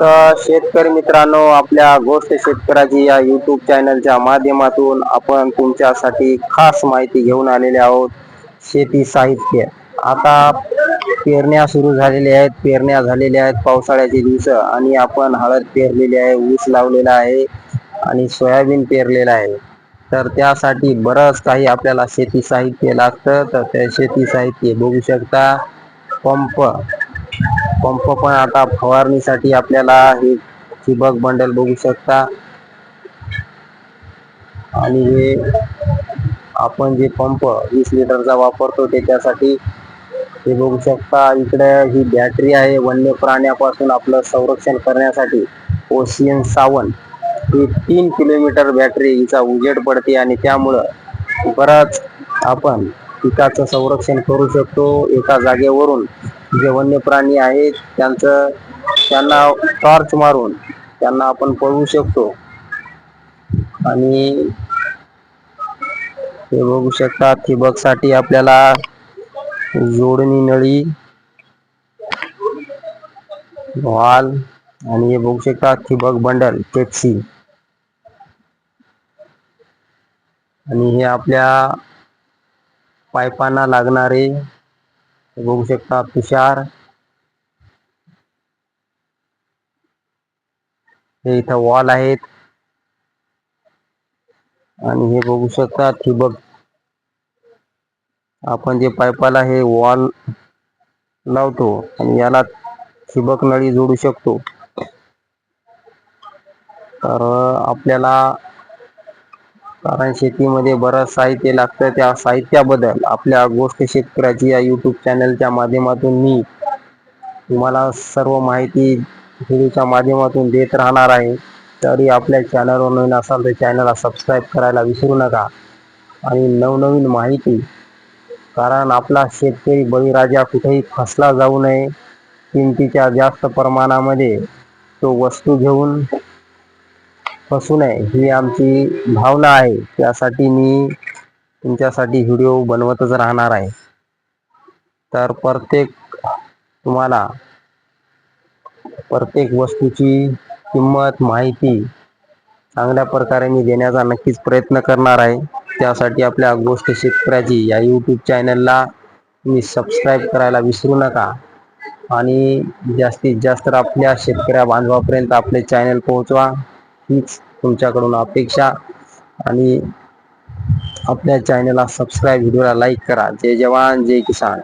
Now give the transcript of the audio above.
तर शेतकरी मित्रांनो आपल्या गोष्ट शेतकऱ्याची या युट्यूब चॅनलच्या माध्यमातून आपण तुमच्यासाठी खास माहिती घेऊन आलेले आहोत शेती साहित्य. आता पेरण्या सुरू झालेल्या आहेत पेरण्या झालेल्या आहेत पावसाळ्याचे दिवस आणि आपण हळद पेरलेली आहे ऊस लावलेला आहे आणि सोयाबीन पेरलेला आहे. तर त्यासाठी बरंच काही आपल्याला शेती साहित्य लागतं तर ते शेती साहित्य बघू शकता. पंप पंप पण आता फवारणीसाठी आपल्याला हे ठिबक बंडल बघू शकता. आणि हे आपण जे पंप वीस लिटरचा वापरतो त्याच्यासाठी हे बघू शकता. इकडे ही बॅटरी आहे वन्य प्राण्यापासून आपलं संरक्षण करण्यासाठी ओशियन सावन. ही तीन किलोमीटर बॅटरी हिचा उजेड पडते आणि त्यामुळं बराच आपण पिकाचं संरक्षण करू शकतो एका जागेवरून. जे वन्य प्राणी आहेत त्यांचं त्यांना टॉर्च मारून त्यांना आपण पळवू शकतो. आणि हे बघू शकता ठिबकसाठी आपल्याला जोडणी नळी व्हाल आणि हे बघू शकता ठिबक बंडल पेप्सी आणि हे आपल्या पाईपांना लागणारे बघू शकता तुषार. हे इथं वॉल आहेत. आणि हे बघू शकता ठिबक आपण जे पाईपाला हे वॉल लावतो आणि याला ठिबक नळी जोडू शकतो. तर आपल्याला कारण शेतीमध्ये बरंच साहित्य लागतं. त्या साहित्याबद्दल आपल्या गोष्ट शेतकऱ्याची या यूट्यूब चॅनलच्या माध्यमातून मी तुम्हाला सर्व माहिती व्हिडिओच्या माध्यमातून देत राहणार आहे. तरी आपल्या चॅनलवर नवीन असाल तर चॅनलला सबस्क्राईब करायला विसरू नका. आणि नवनवीन माहिती कारण आपला शेतकरी बळीराजा कुठेही फसला जाऊ नये. किमतीच्या जास्त प्रमाणामध्ये तो वस्तू घेऊन फसू नये ही आमची भावना आहे. त्यासाठी मी तुमच्यासाठी व्हिडिओ बनवतच राहणार आहे. तर प्रत्येक तुम्हाला प्रत्येक वस्तूची किंमत माहिती चांगल्या प्रकारे मी देण्याचा नक्कीच प्रयत्न करणार आहे. त्यासाठी आपल्या गोष्ट शेतकऱ्याची या यूट्यूब चॅनलला तुम्ही सबस्क्राईब करायला विसरू नका. आणि जास्तीत जास्त आपल्या शेतकऱ्या बांधवापर्यंत आपले चॅनल पोहोचवा. हीच तुमच्याकडून अपेक्षा. आणि आपल्या चॅनलला सबस्क्राईब व्हिडिओला लाईक करा. जय जवान जय किसान.